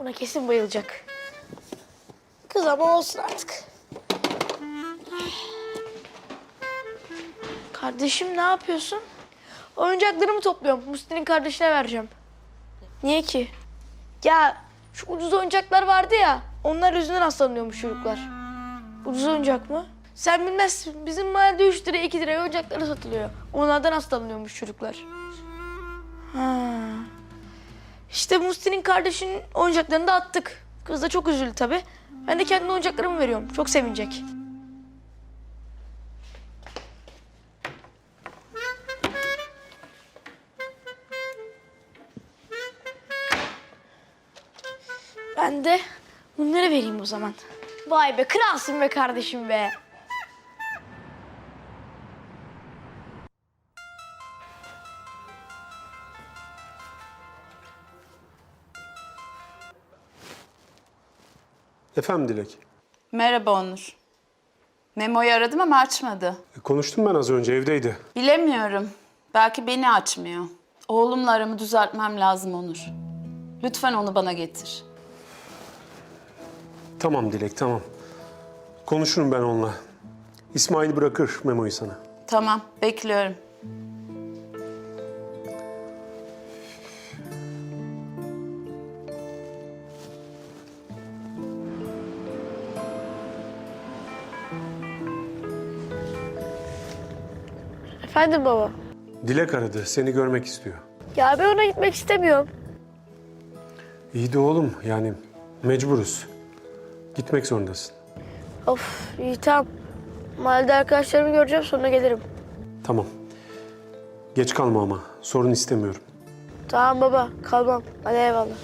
Buna kesin bayılacak. Kız ama olsun artık. Kardeşim ne yapıyorsun? Oyuncaklarımı topluyorum. Musti'nin kardeşine vereceğim. Niye ki? Ya şu ucuz oyuncaklar vardı ya. Onlar yüzünden hastalanıyormuş çocuklar. Ucuz oyuncak mı? Sen bilmezsin. Bizim mahallede 3 liraya 2 liraya oyuncakları satılıyor. Onlardan hastalanıyormuş çocuklar. Ha. İşte Musti'nin kardeşinin oyuncaklarını da attık. Kız da çok üzüldü tabii. Ben de kendi oyuncaklarımı veriyorum. Çok sevinecek. Ben de bunları vereyim o zaman. Vay be kralsın be kardeşim be. Efendim Dilek. Merhaba Onur. Memo'yu aradım ama açmadı. E, konuştum ben az önce evdeydi. Bilemiyorum. Belki beni açmıyor. Oğlumla aramı düzeltmem lazım Onur. Lütfen onu bana getir. Tamam Dilek tamam. Konuşurum ben onunla. İsmail bırakır Memo'yu sana. Tamam, bekliyorum. Efendim baba. Dilek aradı seni görmek istiyor. Ya ben ona gitmek istemiyorum. İyi de oğlum yani mecburuz. Gitmek zorundasın. Of iyi tamam. Mahallede arkadaşlarımı göreceğim sonra gelirim. Tamam. Geç kalma ama. Sorun istemiyorum. Tamam baba kalmam. Hadi eyvallah.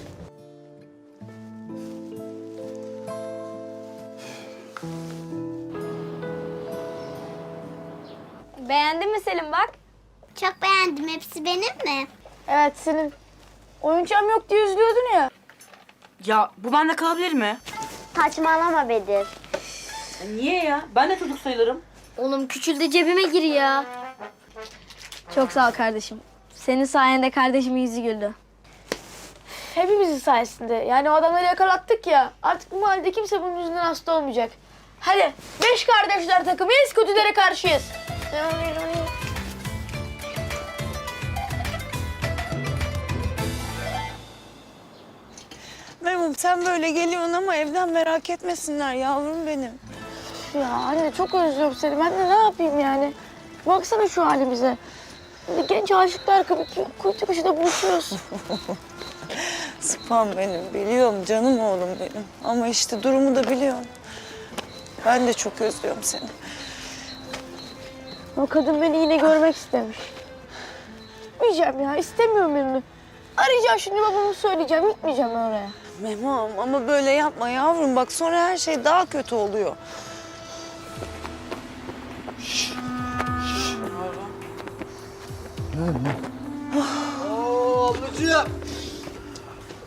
Beğendin mi Selim bak? Çok beğendim. Hepsi benim mi? Evet senin oyuncağım yok diye üzülüyordun ya. Ya bu bende kalabilir mi? Saçmalama Bedir. Niye ya? Ben de çocuk sayılırım. Oğlum küçüldü cebime gir ya. Çok sağ ol kardeşim. Senin sayende kardeşimin yüzü güldü. Hepimizin sayesinde. Yani o adamları yakalattık ya. Artık bu mahallede kimse bunun yüzünden hasta olmayacak. Hadi beş kardeşler takımıyız kötülere karşıyız. Memum sen böyle geliyorsun ama evden merak etmesinler yavrum benim. Ya anne çok özlüyorum seni. Ben de ne yapayım yani? Baksana şu halimize. Genç aşıklar gibi kuytu köşede buluşuyoruz. Sıpam benim biliyorum canım oğlum benim. Ama işte durumu da biliyorum. Ben de çok özlüyorum seni. O kadın beni yine görmek istemiş. Gitmeyeceğim ya. istemiyorum birini. Arayacağım şimdi babamı söyleyeceğim. Gitmeyeceğim oraya. Memam ama böyle yapma yavrum. Bak sonra her şey daha kötü oluyor. Oo ablacığım.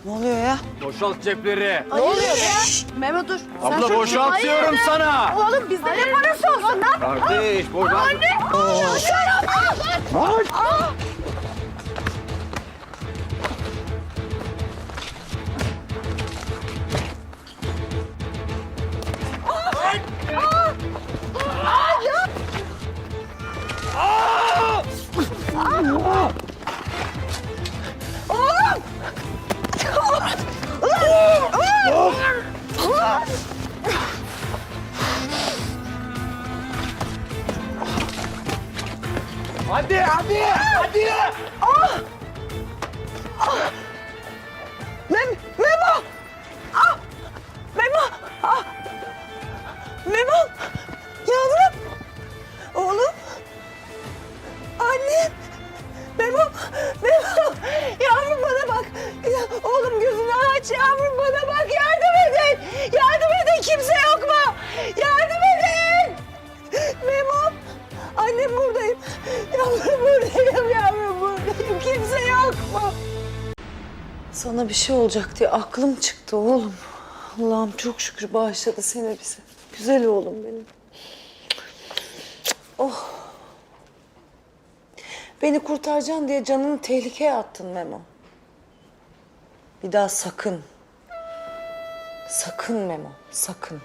Ne oluyor ya? Boşalt cepleri. Memo dur. Abla boşalt diyorum sana. Oğlum bizde ne parası olsun lan? Kardeş boşalt. Anne. Hadi hadi hadi. Mem Annem buradayım. Yavrum buradayım yavrum buradayım. Kimse yok mu? Sana bir şey olacak diye aklım çıktı oğlum. Allah'ım çok şükür bağışladı seni bize. Güzel oğlum benim. Oh. Beni kurtaracaksın diye canını tehlikeye attın Memo. Bir daha sakın Sakın Memo, sakın.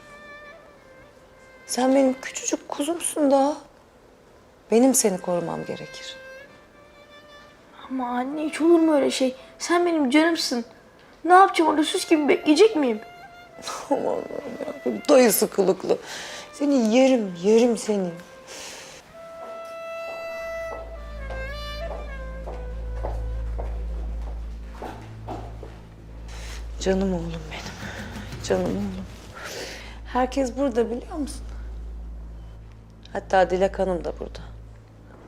Sen benim küçücük kuzumsun daha. Benim seni korumam gerekir. Ama anne hiç olur mu öyle şey? Sen benim canımsın. Ne yapacağım orada süs gibi bekleyecek miyim? Aman Allah'ım ya, bu dayısı kılıklı. Seni yerim, yerim seni. Canım oğlum benim. Canım oğlum. Herkes burada biliyor musun? Hatta Dilek Hanım da burada.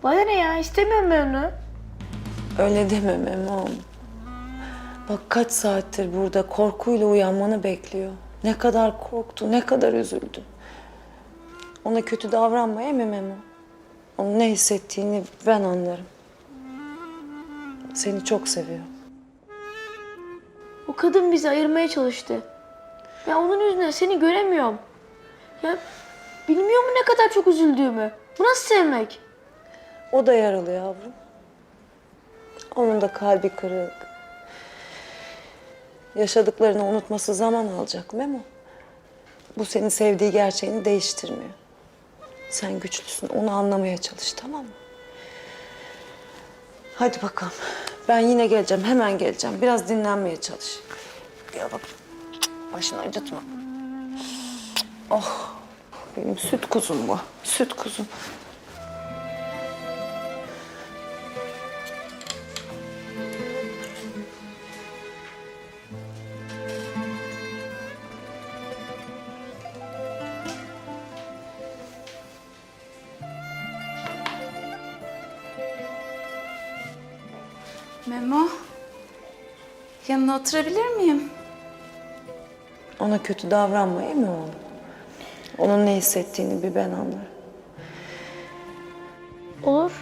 Bana ne ya istemiyorum ben onu. Öyle deme Memom. Bak kaç saattir burada korkuyla uyanmanı bekliyor. Ne kadar korktu, ne kadar üzüldü. Ona kötü davranmaya mı Memo? Onun ne hissettiğini ben anlarım. Seni çok seviyor. O kadın bizi ayırmaya çalıştı. Ya onun yüzünden seni göremiyorum. Ya bilmiyor mu ne kadar çok üzüldüğümü? Bu nasıl sevmek? O da yaralı yavrum. Onun da kalbi kırık. Yaşadıklarını unutması zaman alacak Memo. Bu senin sevdiği gerçeğini değiştirmiyor. Sen güçlüsün, onu anlamaya çalış tamam mı? Hadi bakalım. Ben yine geleceğim, hemen geleceğim. Biraz dinlenmeye çalış. Gel bak. Başını acıtma. Oh, benim süt kuzum bu. Süt kuzum. Memo, yanına oturabilir miyim? Ona kötü davranma iyi mi oğlum? Onun ne hissettiğini bir ben anlarım. Olur.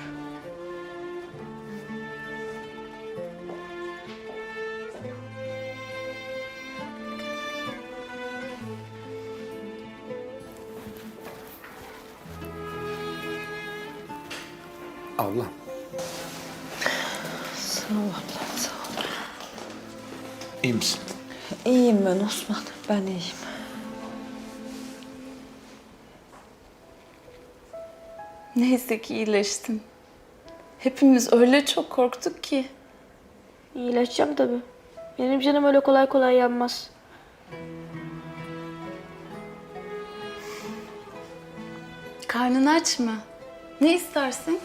Ablam. Sağ ol ablam, sağ ol. iyi misin? İyiyim ben Osman, ben iyiyim. Neyse ki iyileştin. Hepimiz öyle çok korktuk ki. İyileşeceğim tabii. Benim canım öyle kolay kolay yanmaz. Karnın aç mı? Ne istersin?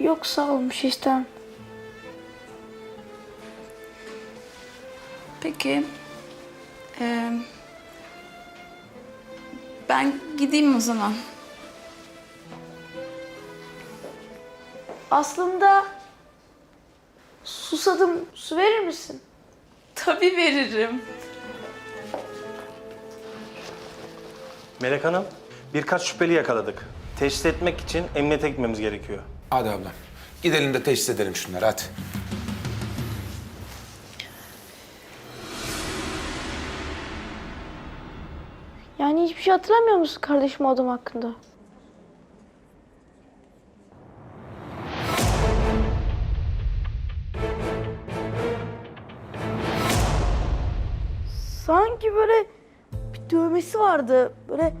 Yok sağ ol bir şey istemem. Peki. Ee, ben gideyim o zaman. Aslında susadım. Su verir misin? Tabii veririm. Melek Hanım, birkaç şüpheli yakaladık. Teşhis etmek için emniyete gitmemiz gerekiyor. Hadi ablam. Gidelim de teşhis edelim şunları hadi. Yani hiçbir şey hatırlamıyor musun kardeşim adam hakkında? Sanki böyle bir dövmesi vardı. Böyle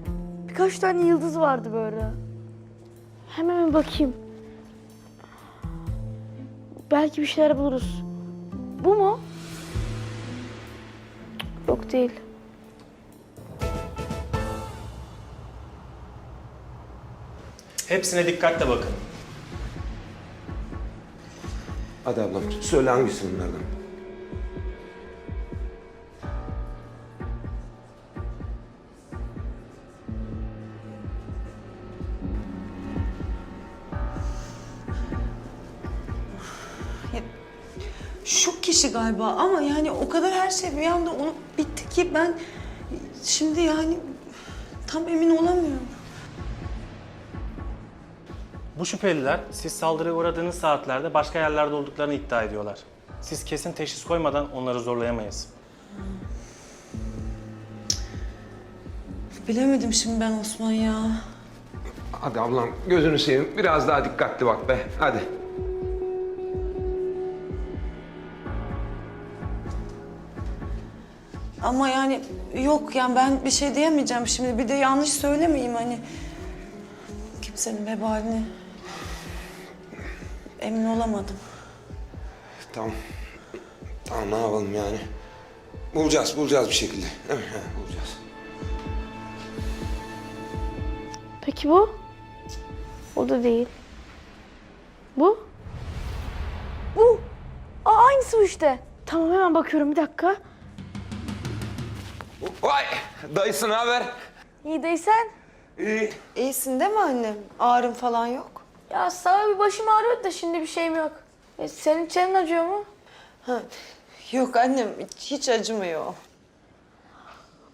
birkaç tane yıldız vardı böyle. Hemen bir bakayım. Belki bir şeyler buluruz. Bu mu? Yok değil. Hepsine dikkatle bakın. Hadi ablam. Söyle hangisi bunlardan? Kişi galiba ama yani o kadar her şey bir anda onu bitti ki ben şimdi yani tam emin olamıyorum. Bu şüpheliler siz saldırıya uğradığınız saatlerde başka yerlerde olduklarını iddia ediyorlar. Siz kesin teşhis koymadan onları zorlayamayız. Bilemedim şimdi ben Osman ya. Hadi ablam gözünü seveyim. Biraz daha dikkatli bak be. Hadi. Ama yani yok yani ben bir şey diyemeyeceğim şimdi. Bir de yanlış söylemeyeyim hani. Kimsenin vebalini emin olamadım. Tamam. Tamam ne yapalım yani? Bulacağız, bulacağız bir şekilde. Değil mi? Bulacağız. Peki bu? O da değil. Bu? Bu. Aa, aynısı bu işte. Tamam hemen bakıyorum bir dakika. Vay! Dayısı ne haber? İyi değilsen. İyi. İyisin değil mi annem? Ağrın falan yok. Ya sabah bir başım ağrıyordu da şimdi bir şeyim yok. E, senin çenen acıyor mu? Yok annem hiç acımıyor.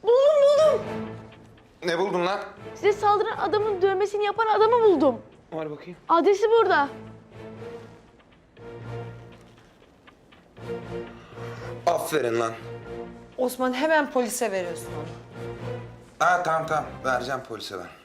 Buldum buldum. Ne buldun lan? Size saldıran adamın dövmesini yapan adamı buldum. Var bakayım. Adresi burada. Aferin lan. Osman hemen polise veriyorsun onu. Ha tamam tamam. Vereceğim polise ben.